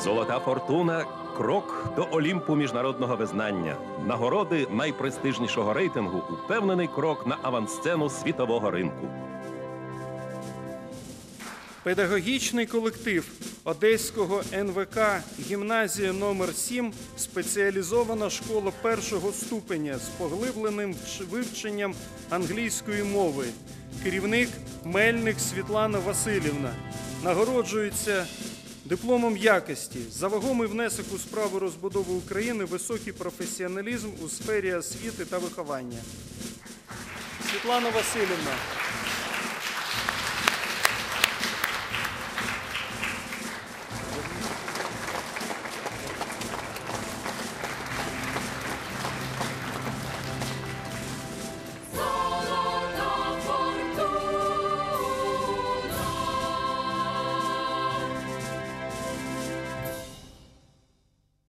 Золота фортуна крок до Олімпу міжнародного визнання. Нагороди найпрестижнішого рейтингу упевнений крок на авансцену світового ринку. Педагогічний колектив Одеського НВК гімназія номер 7 спеціалізована школа першого ступеня з поглибленим вивченням англійської мови. Керівник Мельник Світлана Васильівна нагороджується дипломом якості за вагомий внесок у справу розбудови України, високий професіоналізм у сфері освіти та виховання. Світлана Васильівна,